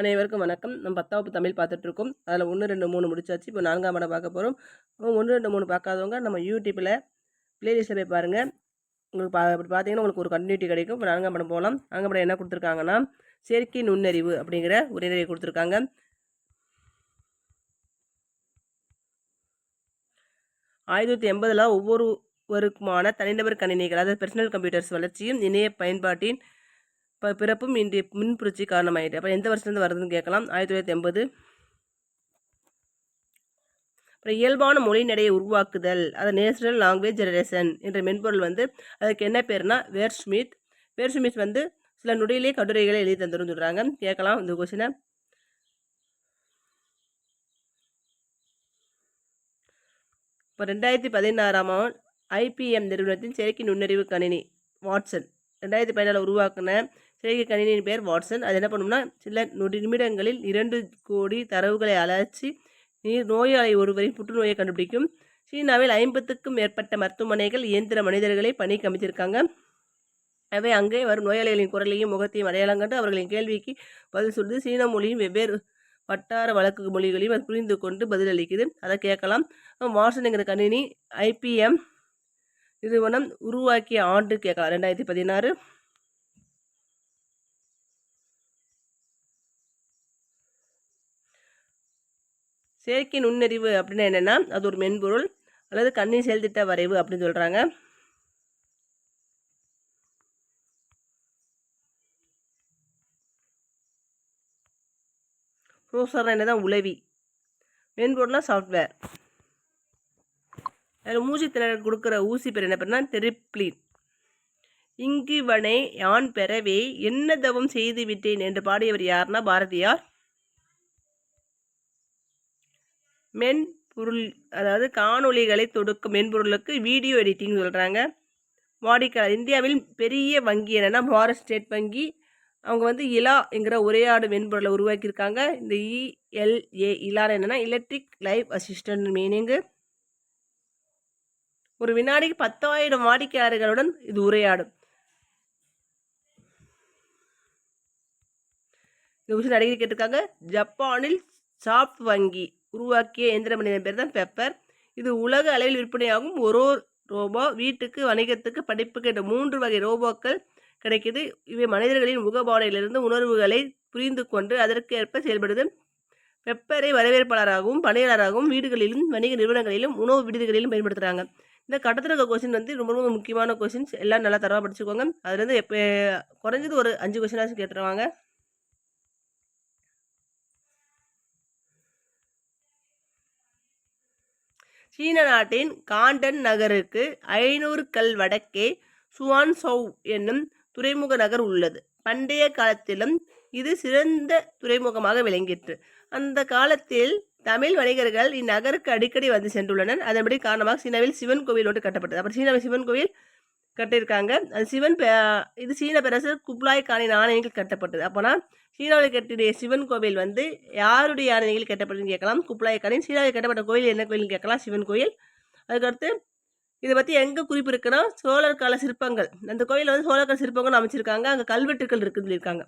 அனைவருக்கும் வணக்கம். நம்ம பத்தாவது தமிழ் பார்த்துட்ருக்கோம். அதில் ஒன்று ரெண்டு மூணு முடிச்சாச்சு. இப்போ நான்காம் படம் பார்க்க போகிறோம் ஒன்று ரெண்டு மூணு பார்க்காதவங்க நம்ம யூடியூப்பில் ப்ளேலிஸ்ட்டில் போய் பாருங்கள் உங்களுக்கு பா அப்படி பார்த்தீங்கன்னா உங்களுக்கு ஒரு கண்டினியூட்டி கிடைக்கும். இப்போ நான்காம் படம் போகலாம். நான்காம் படம் என்ன கொடுத்துருக்காங்கன்னா செயற்கை நுண்ணறிவு அப்படிங்கிற உரைநடையை கொடுத்துருக்காங்க. ஆயிரத்தி எண்பதில் ஒவ்வொருவருக்குமான தனிநபர் கணினிகள் அதாவது பர்சனல் கம்ப்யூட்டர்ஸ் வளர்ச்சியும் இணைய பயன்பாட்டின் இப்போ பிறப்பும் இன்றி மின் புரட்சி காரணமாயிட்டு அப்போ எந்த வருஷத்துலேருந்து வருதுன்னு கேட்கலாம். ஆயிரத்தி தொள்ளாயிரத்தி எண்பது. அப்புறம் இயல்பான மொழி நடையை உருவாக்குதல். அது நேச்சுரல் லாங்குவேஜ் ஜெனரேஷன் என்ற மென்பொருள் வந்து அதுக்கு என்ன பேர்னா வேர்ஷ்மித் வேர்ஷ்மித் வந்து சில நொடியிலே கட்டுரைகளை எழுதி தந்துடும் சொல்கிறாங்க கேட்கலாம் இந்த கொஸ்டினை இப்போ ரெண்டாயிரத்தி பதினாறாம் ஐபிஎம் நிறுவனத்தின் செயற்கை நுண்ணறிவு கணினி வாட்சன். ரெண்டாயிரத்தி பதினாலில் உருவாக்கின செயற்கை கணினியின் பெயர் வாட்சன். அது என்ன பண்ணும்னா சில நொடி நிமிடங்களில் இரண்டு கோடி தரவுகளை அழைச்சி நீர் நோயாளி ஒருவரின் புற்றுநோயை கண்டுபிடிக்கும். சீனாவில் ஐம்பத்துக்கும் மேற்பட்ட மருத்துவமனைகள் இயந்திர மனிதர்களை பணிக்கு அமைச்சிருக்காங்க அவை அங்கே வரும் நோயாளிகளின் குரலையும் முகத்தையும் அடையாளம் கண்டு அவர்களின் கேள்விக்கு பதில் சொல்லுது சீன மொழியும் வெவ்வேறு வட்டார வழக்கு மொழிகளையும் அது புரிந்து கொண்டு பதிலளிக்குது. அதை கேட்கலாம். வாட்சனுங்கிற கணினி ஐபிஎம் நிறுவனம் உருவாக்கிய ஆண்டு கேட்கலாம். ரெண்டாயிரத்தி பதினாறு. செயற்கை நுண்ணறிவு அப்படின்னா என்னென்னா அது ஒரு மென்பொருள் அல்லது கண்ணின் செயல்திட்ட வரைவு அப்படின்னு சொல்கிறாங்க ப்ரோசர் என்னதான்? உளவி. மென்பொருள்னால் சாஃப்ட்வேர் அதில் மூச்சு திணறல் கொடுக்குற ஊசி பேர் என்ன பேர்னா தெரிப்ளின் இங்கிவனை யான் பெறவே என்ன தவம் செய்து விட்டேன் என்று பாடியவர் யாருன்னா பாரதியார். மென்பொருள் அதாவது காணொளிகளை தொடுக்கும் மென்பொருளுக்கு வீடியோ எடிட்டிங் சொல்கிறாங்க வாடிக்கையாளர் இந்தியாவில் பெரிய வங்கி என்னென்னா பாரத் ஸ்டேட் வங்கி. அவங்க வந்து இலா என்கிற உரையாடு மென்பொருளை உருவாக்கியிருக்காங்க. இந்த இஎல்ஏ இலான்னு என்னென்னா எலக்ட்ரிக் லைவ் அசிஸ்டன்ட் மீனிங்கு ஒரு வினாடிக்கு பத்தாயிரம் வாடிக்கையாளர்களுடன் இது உரையாடும். இந்த விஷயம் அடிக்கடி கேட்டிருக்காங்க. ஜப்பானில் சாப்ட் வங்கி. உருவாக்கிய இயந்திர மனிதன் பேர் தான் பெப்பர் இது உலக அளவில் விற்பனையாகும். ஒரு ரோபோ வீட்டுக்கு வணிகத்துக்கு படிப்புக்கு என்ற மூன்று வகை ரோபோக்கள் கிடைக்கிது. இவை மனிதர்களின் முகபாவனையிலிருந்து உணர்வுகளை புரிந்து கொண்டு அதற்கேற்ப செயல்படுது. பெப்பரை வரவேற்பாளராகவும் பணியாளராகவும் வீடுகளிலும் வணிக நிறுவனங்களிலும் உணவு விடுதிகளிலும் பயன்படுத்துகிறாங்க இந்த கட்டத்தில் இருக்க கொஸ்டின் வந்து ரொம்ப ரொம்ப முக்கியமான கொஸ்டின்ஸ் எல்லாம் நல்லா தரவாக படிச்சுக்கோங்க. அதுலேருந்து எப்போ குறைஞ்சது ஒரு அஞ்சு கொஸ்டினாச்சும் கேட்டுருவாங்க. சீன நாட்டின் காண்டன் நகருக்கு ஐநூறு கல் வடக்கே சுவான்சௌ என்னும் துறைமுக நகர் உள்ளது. பண்டைய காலத்திலும் இது சிறந்த துறைமுகமாக விளங்கிற்று. அந்த காலத்தில் தமிழ் வணிகர்கள் இந்நகருக்கு அடிக்கடி வந்து சென்றுள்ளனர். அதன்படி காரணமாக சீனாவில் சிவன் கோவில் ஒன்று கட்டப்பட்டது. அப்புறம் சீனாவில் சிவன் கோவில் கட்டியிருக்காங்க அது சிவன் இது சீன பேரரசர் குப்லாய் கானின் ஆணையங்கள் கட்டப்பட்டது. அப்போனா சீனாவில் கட்டிய சிவன் கோவில் வந்து யாருடைய ஆணையங்கள் கட்டப்பட்டதுன்னு கேட்கலாம். குப்லாய் கானின் சீனாவில் கட்டப்பட்ட கோயில் என்ன கோயில்னு கேட்கலாம். சிவன் கோயில். அதுக்கடுத்து இதை பற்றி எங்கே குறிப்பு இருக்குன்னா சோழர் கால சிற்பங்கள். அந்த கோயிலில் வந்து சோழர் கால சிற்பங்கள் அமைச்சிருக்காங்க. அங்கே கல்வெட்டுக்கள் இருக்குன்னு சொல்லியிருக்காங்க.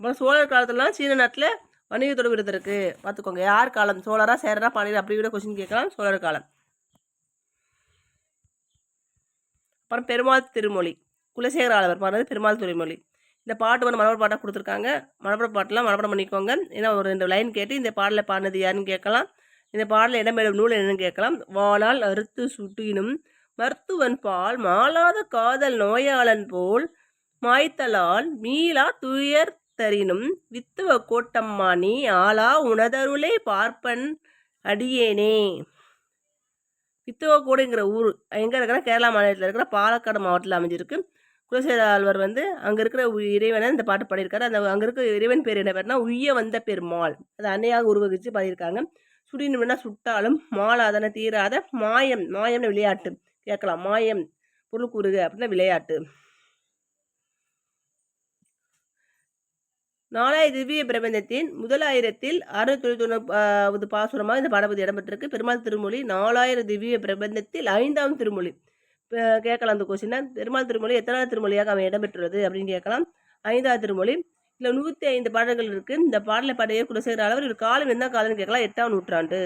அப்புறம் சோழர் காலத்துலலாம் சீன நாட்டில் வணிகத்தோடு விருது இருக்குது பார்த்துக்கோங்க யார் காலம்? சோழரா சேரரா பாண்டியர்? அப்படி கூட கொஸ்டின் கேட்கலாம். சோழர் காலம். அப்புறம் பெருமாள் திருமொழி. குலசேகர ஆளவர் பாடுறது பெருமாள் திருமொழி. இந்த பாட்டு வந்து மனப்பட பாட்டாக கொடுத்துருக்காங்க. மனப்பட பாட்டெலாம் மனப்படம் பண்ணிக்கோங்க. ஏன்னா ஒரு ரெண்டு லைன் கேட்டு இந்த பாடலை பாடினது யாருன்னு கேட்கலாம். இந்த பாடலில் இடம்பெறும் நூல் என்னன்னு கேட்கலாம். வாளால் அறுத்து சுட்டினும் மருத்துவன் பால் மாளாத காதல் நோயாளன் போல் மாய்த்தலால் மீளா துயர் தரினும் வித்துவ கோட்டம்மானி ஆளா உனதருளே பார்ப்பன் அடியேனே. வித்துவக்கோடுங்கிற ஊர் எங்கே இருக்கிற கேரளா மாநிலத்தில் இருக்கிற பாலக்காடு மாவட்டத்தில் அமைஞ்சிருக்கு. குலசேர ஆழ்வர் வந்து அங்கே இருக்கிற இறைவனை இந்த பாட்டு பாடியிருக்காரு. அந்த அங்கே இருக்கிற இறைவன் பேர் என்ன பேர்னா உய்ய வந்த பெருமாள் அது அன்னையாக உருவகிச்சு பாடியிருக்காங்க. சுடினும்னா சுட்டாலும் மாலாதன தீராத மாயம் மாயம்னு விளையாட்டு கேட்கலாம். மாயம் பொருள் கூறுக அப்படின்னா விளையாட்டு. நாலாய திவ்ய பிரபந்தத்தின் முதலாயிரத்தில் அறுநூத்தி தொண்ணூறு பாசுரமாக இந்த பாடபதி இடம்பெற்றிருக்கு. பெருமாள் திருமொழி நாலாயிரம் திவ்ய பிரபந்தத்தில் ஐந்தாம் திருமொழி. கேட்கலாம் அந்த கொஸ்டினை பெருமாள் திருமொழி எத்தனாவது திருமொழியாக அவன் இடம்பெற்றுள்ளது அப்படின்னு கேட்கலாம். ஐந்தாவது திருமொழி. இதில் நூற்றி ஐந்து பாடல்கள் இருக்குது இந்த பாடலை பாடிய செய்கிற அளவர் ஒரு காலம் என்ன காலம்னு கேட்கலாம். எட்டாம் நூற்றாண்டு.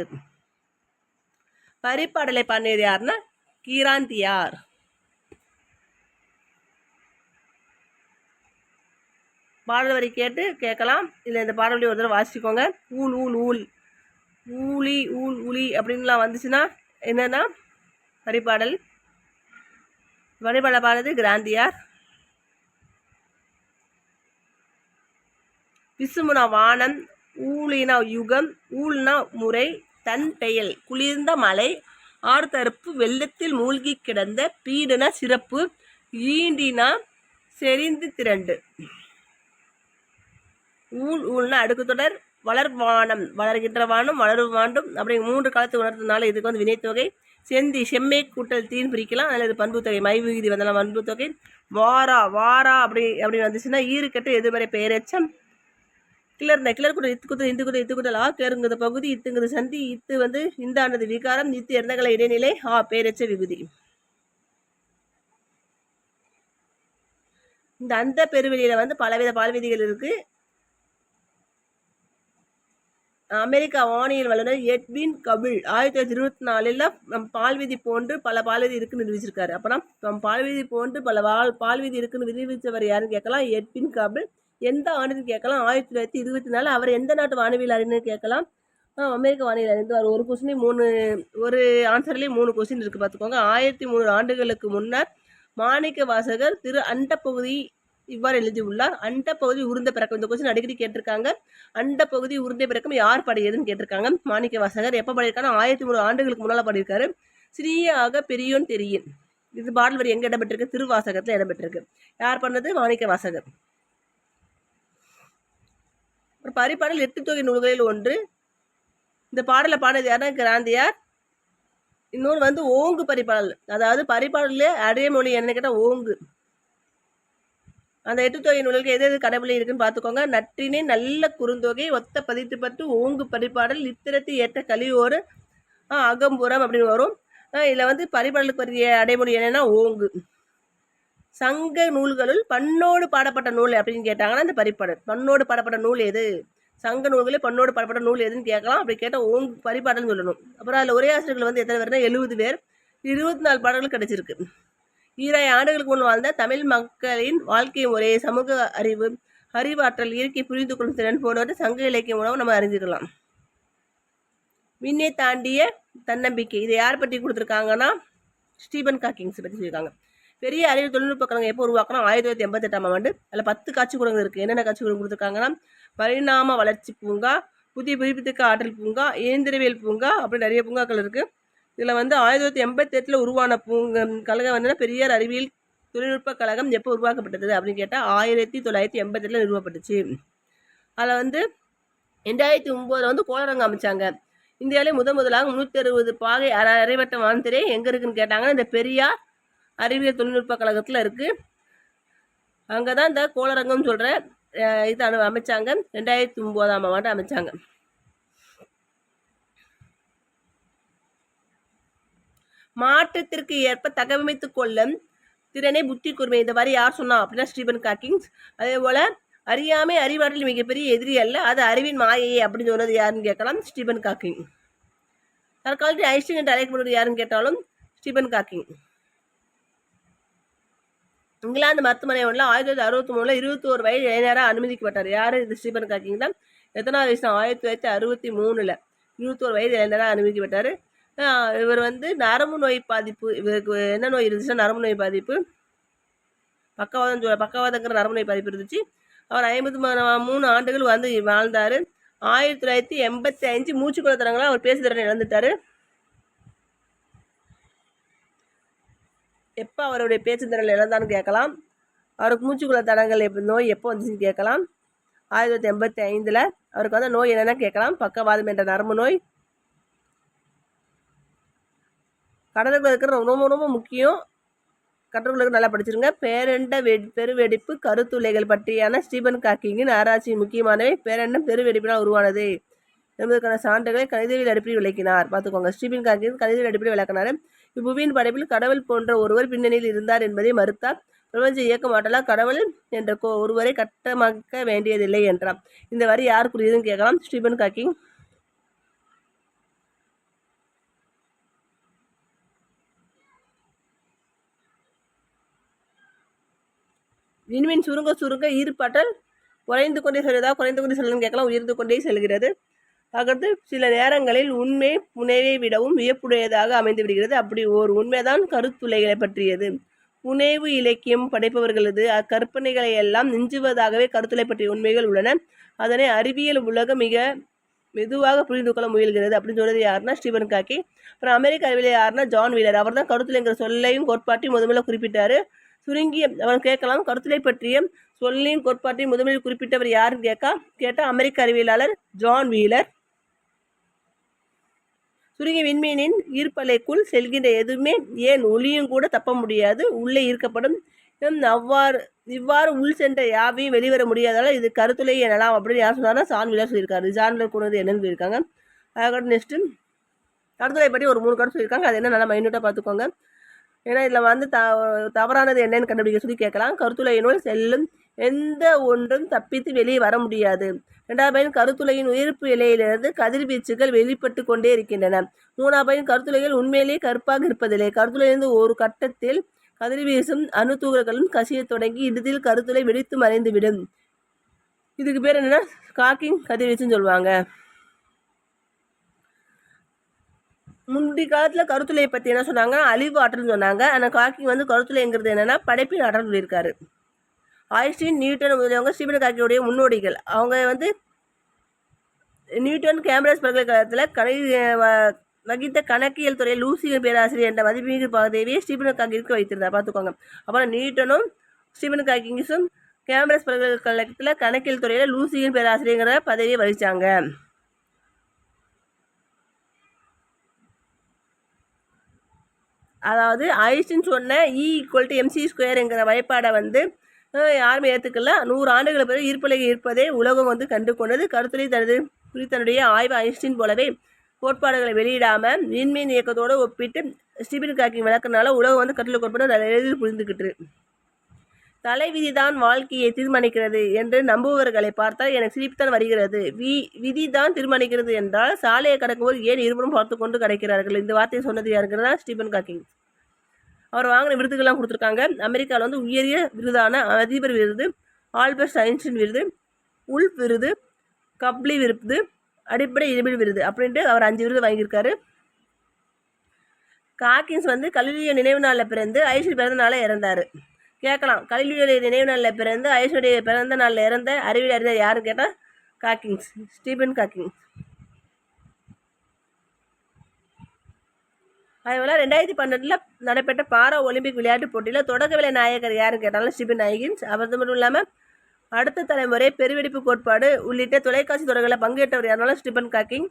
பரிப்பாடலை பாடியது யாருன்னா கீராந்தியார். பாடல் வரி கேட்டு கேட்கலாம். இல்லை இந்த பாடல் வரி ஒரு தடவை வாசிக்கோங்க ஊல் ஊல் ஊல் ஊலி ஊல் உளி அப்படின்லாம் வந்துச்சுன்னா என்னென்னா? வரிபாடல் வரிபாடல் பாடுறது கிராந்தியார். விசுமுனா வானம் ஊழினா யுகம் ஊழ்னா முறை தன் பெயல் குளிர்ந்த மலை ஆர்த்தரப்பு வெள்ளத்தில் மூழ்கி கிடந்த பீடன சிறப்பு ஈண்டினா செறிந்து திரண்டு. ஊழ் ஊழ்னா அடுக்கு தொடர் வளர்வானம் வளர்கின்ற வானம் வளரும் வாண்டும் அப்படி மூன்று காலத்தை உணர்த்ததுனால இதுக்கு வந்து வினைத்தொகை செந்தி செம்மை கூட்டல் தீன் பிரிக்கலாம். அல்லது பண்புத்தொகை மை விகுதி வந்தாலும் பண்புத்தொகை வாரா வாரா அப்படி அப்படின்னு வந்துச்சுன்னா ஈருக்கட்டு எதிர்மறை பெயரெச்சம். கிளர்ந்த கிளர் கூட இத்து குத்து இந்து குத்து இத்து குத்தல் ஆ கிளருங்குது பகுதி இத்துங்குது சந்தி இத்து வந்து இந்தானது விகாரம் இத்து இறந்தகலை இடைநிலை ஆ பேரெச்ச விகுதி. இந்த அந்த பெருவெளியில் வந்து பலவித பால்விதிகள் இருக்குது அமெரிக்கா வானியல் வல்லுநர் எட்வின் கபில் ஆயிரத்தி தொள்ளாயிரத்தி இருபத்தி நாலில் நம் பால்விதி போன்று பல பால்விதி இருக்குன்னு நிரூபிச்சிருக்காரு. அப்போனா நம் பால்விதி போன்று பல வால் பால்விதி இருக்குன்னு நிரூபித்தவர் யாருன்னு கேட்கலாம்? Edwin Hubble. எந்த ஆண்டுன்னு கேட்கலாம்? ஆயிரத்தி தொள்ளாயிரத்தி இருபத்தி நாலு. அவர் எந்த நாட்டு வானவியல் அறிஞர் கேட்கலாம்? அமெரிக்க வானியல் அறிந்தவர் ஒரு கொஸ்டின் மூணு ஒரு ஆன்சர்லேயும் மூணு கொஸ்டின் இருக்குது பார்த்துக்கோங்க. ஆயிரத்தி மூணு ஆண்டுகளுக்கு முன்னர் மாணிக்க வாசகர் திரு அண்டப்பகுதி இவ்வாறு எழுதியுள்ளார். பகுதி உருந்த பிறக்கம். இந்த கொஸ்டின் அடிக்கடி கேட்டிருக்காங்க. அண்ட பகுதி உருந்த பிறக்கம் யார் பாடியதுன்னு கேட்டிருக்காங்க. மாணிக்க வாசகர் எப்போ பாடியிருக்காங்க ஆயிரத்தி மூணு ஆண்டுகளுக்கு முன்னால் பாடியிருக்காரு. சிறியாக பெரியோன் தெரியும் இது பாடல் வரி எங்கே இடம்பெற்றிருக்கு? திருவாசகத்தில் இடம்பெற்றிருக்கு. யார் பண்ணது மாணிக்க வாசகர். ஒரு பரிபாடல் எட்டு தொகை நூல்களில் ஒன்று. இந்த பாடலை பாடினது யாருன்னா கிராந்தியார். இன்னொன்று வந்து ஓங்கு பரிபாடல். அதாவது பரிபாடலே அடையமொழி என்ன கேட்டால் ஓங்கு. அந்த எட்டுத்தொகை நூல்களுக்கு எது எது கடவுளை இருக்குன்னு பார்த்துக்கோங்க. நற்றினை நல்ல குறுந்தொகை ஒத்த பதித்து பத்து ஓங்கு பரிபாடல் இத்திரத்து ஏற்ற கலியோடு அகம்புறம் அப்படின்னு வரும். இதில் வந்து பரிபாடலுக்கு வரிய அடைமொழி என்னென்னா ஓங்கு. சங்க நூல்களுள் பண்ணோடு பாடப்பட்ட நூல் அப்படின்னு கேட்டாங்கன்னா இந்த பரிபாடல் பண்ணோடு பாடப்பட்ட நூல் எது? சங்க நூல்களில் பண்ணோடு பாடப்பட்ட நூல் எதுன்னு கேட்கலாம். அப்படி கேட்டால் ஓங்கு பரிபாடல்னு சொல்லணும். அப்புறம் அதில் ஒரே ஆசிரியர்கள் வந்து எத்தனை பேர்னா எழுபது பேர். இருபத்தி நாலு பாடல்கள் கிடச்சிருக்கு. ஈராயிரம் ஆண்டுகளுக்கு முன் வாழ்ந்த தமிழ் மக்களின் வாழ்க்கை முறை சமூக அறிவு அறிவாற்றல் இயற்கை புரிந்து கொள்ளும் திறன் போன்றவற்றை சங்க இலக்கியம் மூலம் நம்ம அறிஞ்சுக்கலாம் விண்ணை தாண்டிய தன்னம்பிக்கை இதை யார் பற்றி கொடுத்துருக்காங்கன்னா ஸ்டீபன் காக்கிங்ஸ் பற்றி சொல்லியிருக்காங்க. பெரிய அறிவு தொழில்நுட்ப கழகம் எப்போ உருவாக்கணும் ஆயிரத்தி தொள்ளாயிரத்தி எண்பத்தெட்டாம் ஆண்டு. அதில் பத்து காட்சி கூடங்கள் இருக்குது என்னென்ன காட்சி கூடம் கொடுத்துருக்காங்கன்னா பரிணாம வளர்ச்சி பூங்கா புதிய புதுப்பித்தக்க ஆற்றல் பூங்கா இயந்திரவியல் பூங்கா அப்படி நிறைய பூங்காக்கள் இருக்குது இதில் வந்து ஆயிரத்தி தொள்ளாயிரத்தி எண்பத்தெட்டில் உருவான பூங்க கழகம் வந்து பெரியார் அறிவியல் தொழில்நுட்ப கழகம் எப்போ உருவாக்கப்பட்டது அப்படின்னு கேட்டால் ஆயிரத்தி தொள்ளாயிரத்தி எண்பத்தெட்டில் நிறுவப்பட்டுச்சு. அதில் வந்து ரெண்டாயிரத்தி ஒம்போதில் வந்து கோளரங்கம் அமைச்சாங்க. இந்தியாவிலே முதன் முதலாக முந்நூற்றி அறுபது பாகை அரை அரைவட்ட வான்திரை எங்கே இருக்குன்னு கேட்டாங்கன்னா இந்த பெரியார் அறிவியல் தொழில்நுட்ப கழகத்தில் இருக்குது அங்கே தான் இந்த கோளரங்கம்னு சொல்கிற இது அனு அமைச்சாங்க. ரெண்டாயிரத்தி ஒம்போதாம் ஆண்டு அமைச்சாங்க. மாற்றத்திற்கு ஏற்ப தகவமைத்துக் கொள்ளும் திறனை புத்தி கூர்மை. இந்த மாதிரி யார் சொன்னா அப்படின்னா ஸ்டீபன் காக்கிங்ஸ் அதே போல அறியாமை அறிவாற்றல் மிகப்பெரிய எதிரி அல்ல அது அறிவின் மாயையே அப்படின்னு சொன்னது யாருன்னு கேட்கலாம்? ஸ்டீபன் காக்கிங் தற்காலத்தில் ஐஸ்டின் என்று அழைக்கப்படுவது யாருன்னு கேட்டாலும் ஸ்டீபன் காக்கிங் இங்கிலாந்து மருத்துவமனை ஒன்றில் ஆயிரத்தி தொள்ளாயிரத்தி அறுபத்தி மூணில் இருபத்தோரு வயது இளைஞராக அனுமதிக்கப்பட்டார். யார் இது ஸ்டீபன் காக்கிங் தான்? எத்தனாவது வயசு ஆயிரத்தி தொள்ளாயிரத்தி அறுபத்தி மூணில் இருபத்தோரு வயது இளைஞராக அனுமதிக்கப்பட்டார். இவர் வந்து நரம்பு நோய் பாதிப்பு இவருக்கு என்ன நோய் இருந்துச்சுன்னா நரம்பு நோய் பாதிப்பு. பக்கவாதம் சொ- பக்கவாதங்கிற நரம்பு நோய் பாதிப்பு இருந்துச்சு. அவர் ஐம்பது மூணு ஆண்டுகள் வந்து வாழ்ந்தார். ஆயிரத்தி தொள்ளாயிரத்தி எண்பத்தி அஞ்சு மூச்சு குளத்தரங்களாக அவர் பேசுதிறனை இழந்துட்டார். எப்போ அவருடைய பேச்சு இழந்தான்னு கேட்கலாம். அவருக்கு மூச்சுக்குள்ள தடங்கள் எப்போ நோய் எப்போ வந்துச்சுன்னு கேட்கலாம். ஆயிரத்தி தொள்ளாயிரத்தி எண்பத்தி ஐந்தில் அவருக்கு வந்து நோய் என்னென்னா கேட்கலாம். பக்கவாதம் என்ற நரம்பு நோய். கடலுக்குள்ள இருக்கிற ரொம்ப ரொம்ப முக்கியம். கட்டுரைகளுக்கு நல்லா படிச்சிருங்க. பேரண்ட வெ பெருவெடிப்பு கருத்துளைகள் பற்றியான ஸ்டீபன் காக்கிங்கின் ஆராய்ச்சி முக்கியமானவை. பேரண்டம் பெருவெடிப்பினால் உருவானது. என்பதற்கான சான்றுகளை கணிதவியல் அடிப்படையில் விளக்கினார். பார்த்துக்கோங்க. ஸ்டீபன் காக்கிங் கணிதவியல் அடிப்படையில் விளக்கினார். இப்புவியின் படைப்பில் கடவுள் போன்ற ஒருவர் பின்னணியில் இருந்தார் என்பதை மறுத்தார். பிரபஞ்ச இயக்க மாட்டலாம் கடவுள் என்ற கோ- ஒருவரை கட்டமாக்க வேண்டியதில்லை என்றார். இந்த வரி யாருக்குரியதுன்னு கேட்கலாம். Stephen Hawking. விண்மீன் சுருங்க சுருங்க ஈர்ப்பாற்றல் குறைந்து கொண்டே செல்கிறதா குறைந்து கொண்டே செல்லுன்னு கேட்கலாம். உயர்ந்து கொண்டே செல்கிறது. தகர்த்து சில நேரங்களில் உண்மை புனைவை விடவும் வியப்புடையதாக அமைந்து விடுகிறது. அப்படி ஓர் உண்மைதான் கருத்துளைகளை பற்றியது. புனைவு இலக்கியம் படைப்பவர்களது அக்கற்பனைகளை எல்லாம் நெஞ்சுவதாகவே கருத்துளை பற்றிய உண்மைகள் உள்ளன. அதனை அறிவியல் உலகம் மிக மெதுவாக புரிந்து கொள்ள முயல்கிறது அப்படின்னு சொன்னது யாருன்னா ஸ்டீவன் காக்கி. அப்புறம் அமெரிக்க அறிவியல் யாருன்னா ஜான் வீலர். அவர் தான் கருத்துளைங்கிற சொல்லையும் கோட்பாட்டையும் முதல்ல குறிப்பிட்டாரு. சுருங்கி அவன் கேட்கலாம் கருத்துளை பற்றிய சொல்லையும் கோட்பாட்டையும் முதலில் குறிப்பிட்டவர் யாருன்னு கேட்கா? கேட்டால் அமெரிக்க அறிவியலாளர் ஜான் வீலர். சுருங்கிய விண்மீனின் ஈர்ப்பலைக்குள் செல்கின்ற எதுவுமே ஏன் ஒளியும் கூட தப்ப முடியாது உள்ளே ஈர்க்கப்படும். அவ்வாறு இவ்வாறு உள் சென்ற யாவையும் வெளிவர முடியாதால இது கருத்துளை எனலாம் அப்படின்னு யார் சொன்னார்னா சான் வீலர் சொல்லியிருக்காரு. ஜான்ல கூடது என்னன்னு சொல்லியிருக்காங்க. அதுக்கப்புறம் நெக்ஸ்ட்டு கருத்துளை பற்றி ஒரு மூணு கருத்து சொல்லியிருக்காங்க. அது என்ன நல்லா மைனூட்டாக பார்த்துக்கோங்க. ஏன்னா இதில் வந்து த தவறானது என்னன்னு கண்டுபிடிக்க சொல்லி கேட்கலாம். கருத்துளையினுள் செல்லும் எந்த ஒன்றும் தப்பித்து வெளியே வர முடியாது. ரெண்டாவது பையன் கருத்துளையின் உயிர்ப்பு இலையிலிருந்து கதிர்வீச்சுகள் வெளிப்பட்டு கொண்டே இருக்கின்றன. மூணாவது பையன் கருத்துளைகள் உண்மையிலேயே கருப்பாக இருப்பதில்லை. கருத்துளையிலிருந்து ஒரு கட்டத்தில் கதிர்வீசும் அணுத்துகள்களும் கசியத் தொடங்கி இறுதியில் கருத்துளை வெடித்து மறைந்துவிடும். இதுக்கு பேர் என்னென்னா காக்கிங் கதிர்வீச்சுன்னு சொல்லுவாங்க. முந்தி காலத்தில் கருத்துளையை பற்றி என்ன சொன்னாங்க? அழிவு ஆற்றல்னு சொன்னாங்க. ஆனால் காக்கிங் வந்து கருத்துளைங்கிறது என்னென்னா படைப்பின் ஆற்றல் சொல்லியிருக்காரு. ஐன்ஸ்டீன் நியூட்டன் முதலியவங்க ஸ்டீபன் காக்கியுடைய முன்னோடிகள். அவங்க வந்து நியூட்டன் கேம்பிரஸ் பல்கலைக்கழகத்தில் கணி வகித்த கணக்கியல் துறையில் லூசியன் பேராசிரியர் என்ற மதிப்பீடு பதவியை ஸ்டீபன் காக்கிற்கு வைத்திருந்தார். பார்த்துக்கோங்க. அப்புறம் நியூட்டனும் ஸ்டீபன் காக்கிங்ஸும் கேம்பிரஸ் பல்கலைக்கழகத்தில் கணக்கியல் துறையில் லூசியன் பேராசிரியங்கிற பதவியை வகித்தாங்க அதாவது ஐன்ஸ்டீன் சொன்ன இ ஈக்குவல் டு எம்சி ஸ்கொயருங்கிற வழிபாடை வந்து யாருமே ஏற்றுக்கல நூறு ஆண்டுகள் பிறகு ஈர்ப்பலகை இருப்பதை உலகம் வந்து கண்டு கொண்டது கருத்துரை தனது குறித்து தன்னுடைய ஆய்வு ஐன்ஸ்டீன் போலவே கோட்பாடுகளை வெளியிடாமல் விண்மீன் இயக்கத்தோடு ஒப்பிட்டு ஸ்டீபன் காக்கிங் விளக்குனால உலகம் வந்து கட்டில் கோட்பாடு நல்ல எளிதில் புரிந்துக்கிட்டு தலைவிதிதான் வாழ்க்கையை தீர்மானிக்கிறது என்று நம்புபவர்களை பார்த்தால் எனக்கு சிரிப்புத்தான் வருகிறது. வி விதிதான் தீர்மானிக்கிறது என்றால் சாலையை கடக்கும்போது ஏன் இருவரும் பார்த்து கொண்டு கிடைக்கிறார்கள்? இந்த வார்த்தையை சொன்னது யாருங்கிறதா? ஸ்டீபன் காக்கிங். அவர் வாங்கின விருதுகள்லாம் கொடுத்துருக்காங்க. அமெரிக்காவில் வந்து உயரிய விருதான அதிபர் விருது ஆல்பர்ட் ஐன்ஸ்டின் விருது உல்ஃப் விருது கப்லி விருது அடிப்படை இழிபில் விருது அப்படின்ட்டு அவர் அஞ்சு விருது வாங்கியிருக்காரு. காக்கின்ஸ் வந்து கல்லூரிய நினைவு நாளில் பிறந்து ஐஸ்வர்ய பிறந்த நாளில் இறந்தார். கேட்கலாம். கல்வியுடைய நினைவு நாளில் பிறந்து ஐஸ்வர்ய பிறந்த நாளில் இறந்த அறிவியல் அறிஞர் யாருன்னு கேட்டால் காக்கிங்ஸ். ஸ்டீபன் காக்கிங் அதேபோல் ரெண்டாயிரத்தி பன்னெண்டில் நடைபெற்ற பாரா ஒலிம்பிக் விளையாட்டுப் போட்டியில் தொடக்க விலை நாயகர் யாருன்னு கேட்டாலும் ஸ்டீபன் நாயகின்ஸ் அவரது மட்டும் இல்லாமல் அடுத்த தலைமுறை பெருவெடிப்பு கோட்பாடு உள்ளிட்ட தொலைக்காட்சி தொடர்களில் பங்கேற்றவர் யாருனாலும் ஸ்டீபன் காக்கிங்.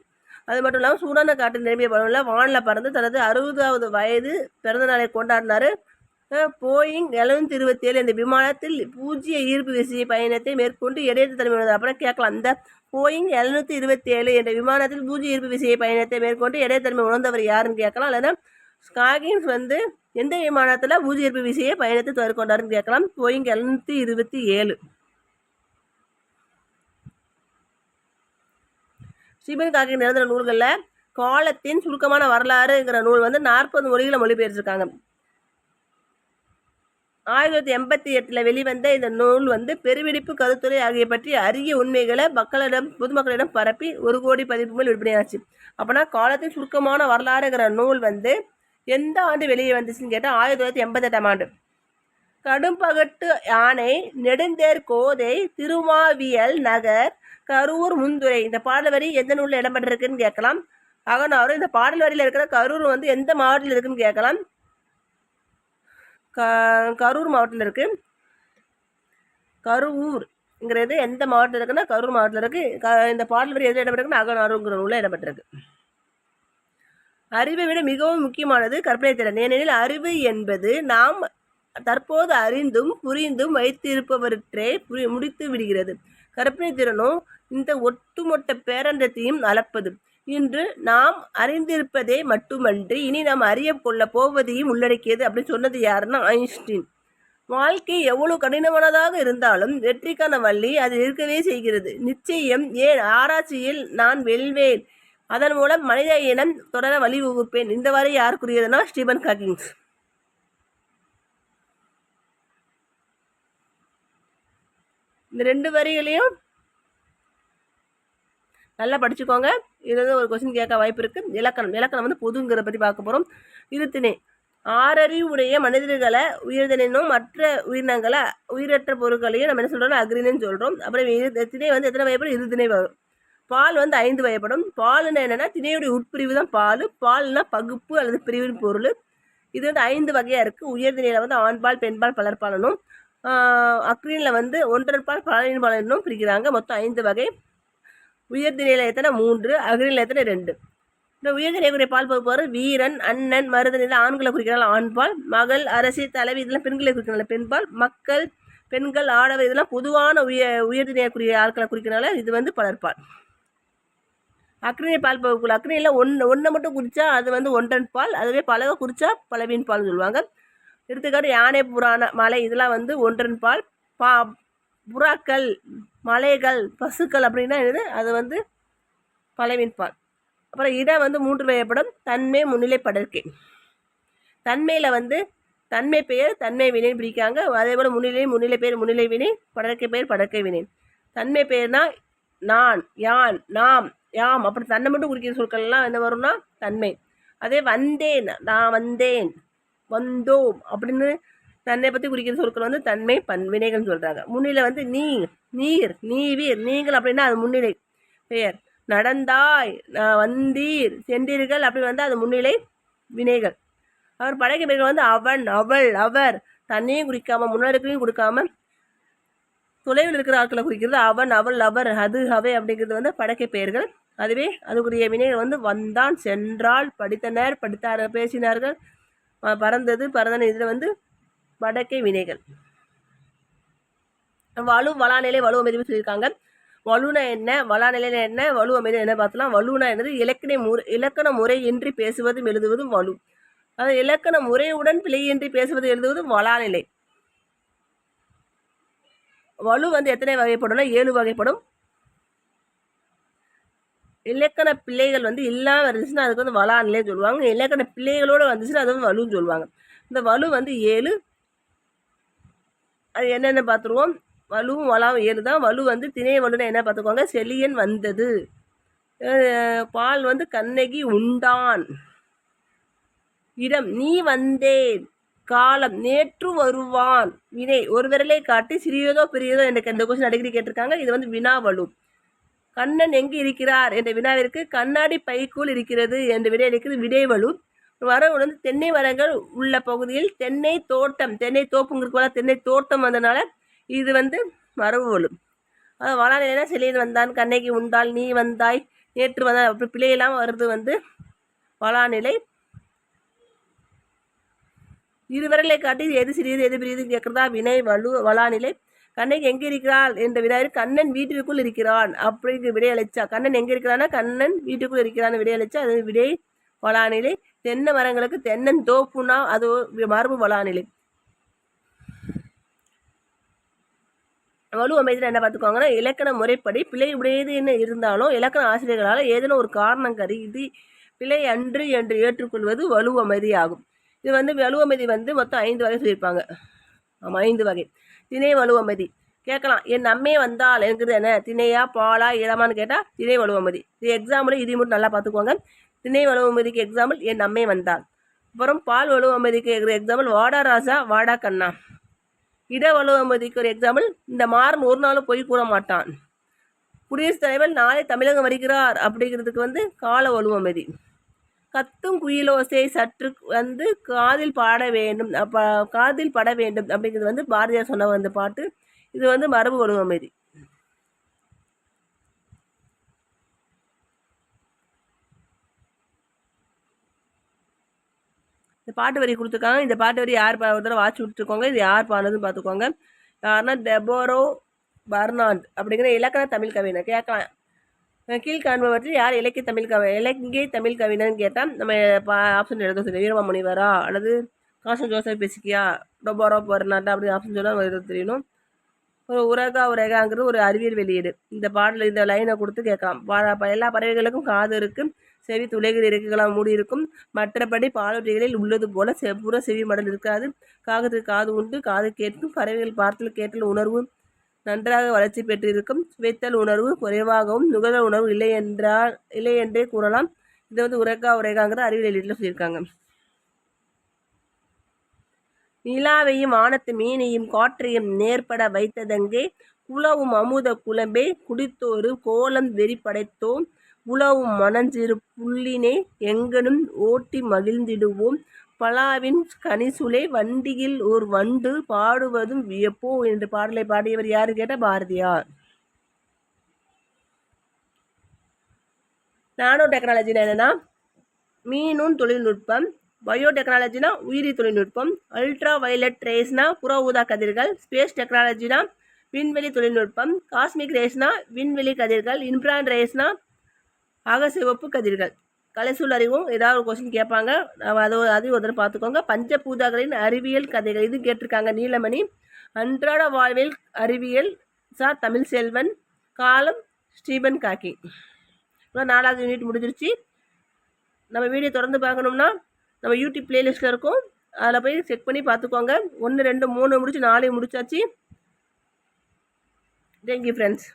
அது மட்டும் இல்லாமல் சூடான காட்டில் நிரம்பிய பலனில் வானில் பறந்து தனது அறுபதாவது வயது பிறந்த நாளை கொண்டாடினார். போயிங் எழுநூத்தி இருபத்தி ஏழு இந்த விமானத்தில் பூஜ்ஜிய ஈர்ப்பு விசை பயணத்தை மேற்கொண்டு இடையத்து தலைமை அப்புறம் கேட்கலாம். அந்த போயிங் எழுநூத்தி இருபத்தி ஏழு என்ற விமானத்தில் பூஜ்ஜிய ஈர்ப்பு விசையை பயணத்தை மேற்கொண்டு இடைத்தன்மை உணர்ந்தவர் யாருன்னு கேட்கலாம். இல்லைன்னா ஸ்காகின்ஸ் வந்து எந்த விமானத்தில் பூஜ்ஜிய ஈர்ப்பு விசையை பயணத்தை மேற்கொண்டாருன்னு கேட்கலாம். போயிங் எழுநூத்தி இருபத்தி ஏழு. ஸ்டீபன் காக்கின் எழுதுகிற நூல்களில் காலத்தின் சுருக்கமான வரலாறுங்கிற நூல் வந்து நாற்பது மொழிகளை மொழிபெயர்த்திருக்காங்க. ஆயிரத்தி தொள்ளாயிரத்தி எண்பத்தி எட்டில் வெளிவந்த இந்த நூல் வந்து பெருவெடிப்பு கருத்துரை ஆகிய பற்றி அரிய உண்மைகளை மக்களிடம் பொதுமக்களிடம் பரப்பி ஒரு கோடி பதிப்பு மேல் விற்பனையாச்சு அப்போனா காலத்தின் சுருக்கமான வரலாறுங்கிற நூல் வந்து எந்த ஆண்டு வெளியே வந்துச்சுன்னு கேட்டால் ஆயிரத்தி தொள்ளாயிரத்தி எண்பத்தெட்டாம் ஆண்டு. கடும்பகட்டு யானை நெடுந்தேர் கோதை திருமாவியல் நகர் கரூர் முந்துரை இந்த பாடல் வரி எந்த நூலில் இடம்பெற்றிருக்குன்னு கேட்கலாம். அகனாரும் இந்த பாடல் வரியில் இருக்கிற கரூர் வந்து எந்த மாவட்டத்தில் இருக்குன்னு கேட்கலாம். க கரூர் மாவட்டத்தில் இருக்குது கரூர்ங்கிறது எந்த மாவட்டத்தில் இருக்குன்னா கரூர் மாவட்டத்தில் இருக்குது க இந்த பாடல் வரி எதில் இடம்பெற்றிருக்குன்னா அகனாருங்கிற நூலில் இடம்பெற்றிருக்கு. அறிவை விட மிகவும் முக்கியமானது கற்பனை திறன். ஏனெனில் அறிவு என்பது நாம் தற்போது அறிந்தும் புரிந்தும் வைத்திருப்பவற்றை புரி முடித்து விடுகிறது. கற்பனை திறனும் இந்த ஒட்டுமொத்த பேரண்டத்தையும் அளப்பது. இன்று நாம் அறிந்திருப்பதே மட்டுமன்றி இனி நாம் அறிய கொள்ள போவதையும் உள்ளடக்கியது அப்படின்னு சொன்னது யாருன்னா ஐன்ஸ்டீன். வாழ்க்கை எவ்வளவு கடினமானதாக இருந்தாலும் வெற்றிக்கான வழி அது இருக்கவே செய்கிறது. நிச்சயம் ஏன்? ஆராய்ச்சியில் நான் வெல்வேன். அதன் மூலம் மனித இனம் தொடர வழிவகுப்பேன். இந்த வரை யார் கூறியதுன்னா ஸ்டீபன் காக்கிங்ஸ் இந்த ரெண்டு வரிகளையும் நல்லா படிச்சுக்கோங்க. இது ஒரு கொஸ்டின் கேட்க வாய்ப்பு இருக்குது இலக்கணம். இலக்கணம் வந்து பொதுங்கிறத பற்றி பார்க்க போகிறோம் இருத்தினை. ஆறறிவுடைய மனிதர்களை உயிர்தனும் மற்ற உயிரினங்களை உயிரற்ற பொருட்களையும் நம்ம என்ன சொல்கிறோம் அக்ரின்னு சொல்கிறோம் அப்புறம் திணை வந்து எத்தனை வகைப்படும்? இரு திணை வரும் பால் வந்து ஐந்து வகைப்படும். பால்னா என்னென்னா திணையுடைய உட்பிரிவு தான் பால். பால்னா பகுப்பு அல்லது பிரிவின் பொருள். இது வந்து ஐந்து வகையாக இருக்குது உயர்திணையில் வந்து ஆண்பால் பெண்பால் பலர்பாலனும் அக்ரீனில் வந்து ஒன்றரை பால் பலனின் பாலனும் பிரிக்கிறாங்க. மொத்தம் ஐந்து வகை. உயர்திணையில் எத்தனை? மூன்று. அக்ரீனில் எத்தனை? ரெண்டு. இந்த உயர்திணைக்குரிய பால் பகுப்பாறு வீரன் அண்ணன் மருதன் இதெல்லாம் ஆண்களை குறிக்கிறாங்க ஆண்பால் மகள் அரசி தலைவி இதெல்லாம் பெண்களை குறிக்கிறாங்க பெண்பால் மக்கள் பெண்கள் ஆடவர் இதெல்லாம் பொதுவான உய உயர்திணைக்குரிய ஆட்களை குறிக்கிறனால இது வந்து பலர்பால் அக்ரிணை பால் பகுப்புகள் அக்ரிணியில் ஒன்று ஒன்றை மட்டும் குறித்தா அது வந்து ஒன்றன் பால். அதுவே பலவை குறித்தா பலவின் பால்னு சொல்லுவாங்க. எடுத்துக்காட்டு யானை புராண மலை இதெல்லாம் வந்து ஒன்றன் பால். பா புறாக்கள் மலைகள் பசுக்கள் அப்படின்னா என்னது? அது வந்து பலவின்பால் அப்புறம் இடம் வந்து மூன்று வகைப்படும். தன்மை முன்னிலை படற்கை. தன்மையில் வந்து தன்மை பெயர் தன்மை வினை பிடிக்காங்க அதே போல் முன்னிலை முன்னிலை பெயர் முன்னிலை வினை படற்கை பெயர் படற்கை வினை. தன்மை பெயர்னா நான் யான் நாம் யாம். அப்படி தன்னை மட்டும் குறிக்கிற சொற்கள்லாம் என்ன வரும்னா தன்மை. அதே வந்தேன் நான் வந்தேன் வந்தோம் அப்படின்னு தன்னை பற்றி குறிக்கிற சொற்கள் வந்து தன்மை பண்வினைகள்னு சொல்கிறாங்க முன்னிலை வந்து நீ நீர் நீவீர் நீங்கள் அப்படின்னா அது முன்னிலை பெயர். நடந்தாய் வந்தீர் சென்றீர்கள் அப்படின்னு வந்து அது முன்னிலை வினைகள். அவர் படைக்க பெயர்கள் வந்து அவன் அவள் அவர். தன்னையும் குறிக்காம முன்னாடிக்கையும் கொடுக்காம தொலைவில் இருக்கிற ஆட்களை குறிக்கிறது அவன் அவள் அவர் அது அவை அப்படிங்கிறது வந்து படைக்கை பெயர்கள். அதுவே அதுக்குரிய வினைகள் வந்து வந்தான் சென்றால் படித்தனர் படித்தார் பேசினார்கள் பறந்தது பறந்தன இதில் வந்து வடக்கை வினைகள். வலு வளாநிலை வலு அமைதி சொல்லியிருக்காங்க. வலுனா என்ன? வளாநிலையில் என்ன? வலு அமைதி என்ன பார்த்தலாம் வலுனா என்னது? இலக்கண முறை இலக்கண முறையின்றி பேசுவதும் எழுதுவதும் வலு. அது இலக்கண முறையுடன் பிழையின்றி பேசுவது எழுதுவதும் வளாநிலை. வலு வந்து எத்தனை வகைப்படும்னா ஏழு வகைப்படும். இலக்கண பிள்ளைகள் வந்து இல்லாமல் இருந்துச்சுன்னா அதுக்கு வந்து வளாநிலை சொல்லுவாங்க. இலக்கண பிள்ளைகளோடு வந்துச்சுன்னா அது வந்து வலுன்னு சொல்லுவாங்க. இந்த வலு வந்து ஏழு அது என்னென்ன பார்த்துருவோம். வலுவும் வளாவும் ஏறு தான் வலு வந்து திணை வலுன்னு என்ன பார்த்துக்கோங்க? செலியன் வந்தது. பால் வந்து கண்ணகி உண்டான். இடம் நீ வந்தேன். காலம் நேற்று வருவான். வினை ஒரு விரலை காட்டி சிறியதோ பெரியதோ எனக்கு இந்த கொஸ்டின் அடிக்கடி கேட்டிருக்காங்க. இது வந்து வினாவலு கண்ணன் எங்கு இருக்கிறார்? என்ற வினாவிற்கு கண்ணாடி பைக்குள் இருக்கிறது என்ற விடை அளிக்கிறது விடைவலு வரவு வந்து தென்னை மரங்கள் உள்ள பகுதியில் தென்னை தோட்டம் தென்னை தோப்புங்கிறதுக்கு தென்னை தோட்டம் வந்ததுனால இது வந்து மரபு வலு அது வளாநிலைனா சிலையில் வந்தான் கண்ணகி உண்டால் நீ வந்தாய் நேற்று வந்தால் அப்படி பிள்ளையெல்லாம் வருது வந்து வளாநிலை இருவரலை காட்டி எது சிறியது எது பெரியது கேட்குறதா? வினை வலு வளாநிலை. கண்ணகி எங்கே இருக்கிறாள் என்ற வினாயர் கண்ணன் வீட்டிற்குள் இருக்கிறான் அப்படிங்கிற விடை அழைச்சா கண்ணன் எங்கே இருக்கிறான்னா கண்ணன் வீட்டுக்குள் இருக்கிறான்னு விடை அழைச்சா அது விடை வளாநிலை தென்னை மரங்களுக்கு தென்னன் தோப்புனா அது மரபு வளாநிலை. வலு அமைதியில் என்ன பார்த்துக்கோங்கன்னா இலக்கண முறைப்படி பிழை உடையது இருந்தாலும் இலக்கண ஆசிரியர்களால் ஏதேனும் ஒரு காரணம் கருதி பிழை அன்று என்று ஏற்றுக்கொள்வது வலு அமைதி ஆகும் இது வந்து வலு அமைதி வந்து மொத்தம் ஐந்து வகை சொல்லியிருப்பாங்க. ஆமாம் ஐந்து வகை. திணை வலுவமதி கேட்கலாம் என் அம்மே வந்தால் எனக்கு என்ன? திணையா பாலா இடமான்னு கேட்டால் திணை வலுவமதி இது எக்ஸாம்பிள் இது மட்டும் நல்லா பார்த்துக்கோங்க. திணை வலுவமதிக்கு எக்ஸாம்பிள் என் அம்மை வந்தால் அப்புறம் பால் வலுவமதிக்கு எக்ஸாம்பிள் வாடா ராசா வாடா கண்ணா. இட வலுவமதிக்கு ஒரு எக்ஸாம்பிள் இந்த மாறன் ஒரு நாளும் போய் கூற மாட்டான். குடியரசுத் தலைவர் நாளை தமிழகம் வருகிறார் அப்படிங்கிறதுக்கு வந்து கால வலுவமதி கத்தும் குயிலோசை சற்று வந்து காதில் பாட வேண்டும் அப்போ காதில் பட வேண்டும் அப்படிங்கிறது வந்து பாரதியார் சொன்ன அந்த பாட்டு. இது வந்து மரபு வலுவமைதி இந்த பாட்டு வரி கொடுத்துருக்காங்க. இந்த பாட்டு வரி யார் ஒரு தடவை வாட்சி விட்டுருக்கோங்க. இது யார் பாடுறதுன்னு பார்த்துக்கோங்க யாருன்னா டெபோரோ பர்னாண்ட் அப்படிங்கிற இலக்கண தமிழ் கவிஞர். கேட்கலாம். கீழ்காண்பவற்றில் யார் இலக்கிய தமிழ் கவி இலக்கிய தமிழ் கவிஞர்னு கேட்டால் நம்ம ஆப்ஷன் எழுத சொல்லி. வீரமாமுனிவரா அல்லது காசன் ஜோசப் பேசிக்கியா? டொபோரோ பர்னாண்டா அப்படின்னு ஆப்ஷன் சொன்னால் எழுத தெரியணும்? ஒரு உரகா உரகாங்கிறது ஒரு அறிவியல் வெளியீடு. இந்த பாடல் இந்த லைனை கொடுத்து கேட்கலாம். எல்லா பறவைகளுக்கும் காது இருக்குது செவி துளைகள் இறக்குகளால் மூடி இருக்கும் மற்றபடி பாலூட்டிகளில் உள்ளது போல செப்புற செவி மடல் இருக்காது. காகத்துக்கு காது உண்டு. காது கேட்கும். பறவைகள் பார்த்தல் கேட்டல் உணர்வு நன்றாக வளர்ச்சி பெற்றிருக்கும். சுவைத்தல் உணர்வு குறைவாகவும் நுகர்தல் உணர்வு இல்லை என்றால் இல்லை என்றே கூறலாம். இதை வந்து உரைக்கா உரைக்காங்கிற அறிவியல் எழுதியில் சொல்லியிருக்காங்க. நிலாவையும் வானத்து மீனையும் காற்றையும் நேர்பட வைத்ததங்கே குளவும் அமுத குழம்பே குடித்தோரு கோலம் வெறி படைத்தோம். உலவும் மணஞ்சிறு புள்ளினை எங்கனும் ஓட்டி மகிழ்ந்திடுவோம். பலாவின் கனிசுளே வண்டியில் ஓர் வண்டு பாடுவதும் வியப்போ என்று பாடலை பாடியவர் யாரு கேட்ட பாரதியார். நானோ டெக்னாலஜினா என்னன்னா மீனும் தொழில்நுட்பம் பயோடெக்னாலஜினா உயிரி தொழில்நுட்பம் அல்ட்ரா வயலட் ரேஸ்னா புற ஊதா கதிர்கள் ஸ்பேஸ் டெக்னாலஜினா விண்வெளி தொழில்நுட்பம் காஸ்மிக் ரேஸ்னா விண்வெளி கதிர்கள் இன்ஃப்ரான் ரேஸ்னா அகசிவப்பு கதிர்கள். கலைசூல் அறிவும் ஏதாவது ஒரு கொஸ்டின் கேட்பாங்க. அதை அதையும் ஒரு தடவை பார்த்துக்கோங்க. பஞ்சபூதங்களின் அறிவியல் கதைகள். இது கேட்டிருக்காங்க நீலமணி. அன்றாட வாழ்வில் அறிவியல் சார் தமிழ் செல்வன் காலம் ஸ்டீபன் காக்கி. இப்போ நாலாவது யூனிட் முடிஞ்சிருச்சு. நம்ம வீடியோ தொடர்ந்து பார்க்கணும்னா நம்ம யூடியூப் பிளேலிஸ்ட்டில் இருக்கும். அதில் போய் செக் பண்ணி பார்த்துக்கோங்க. ஒன்று ரெண்டு மூணு முடிச்சு நாலு முடிச்சாச்சு. Thank you friends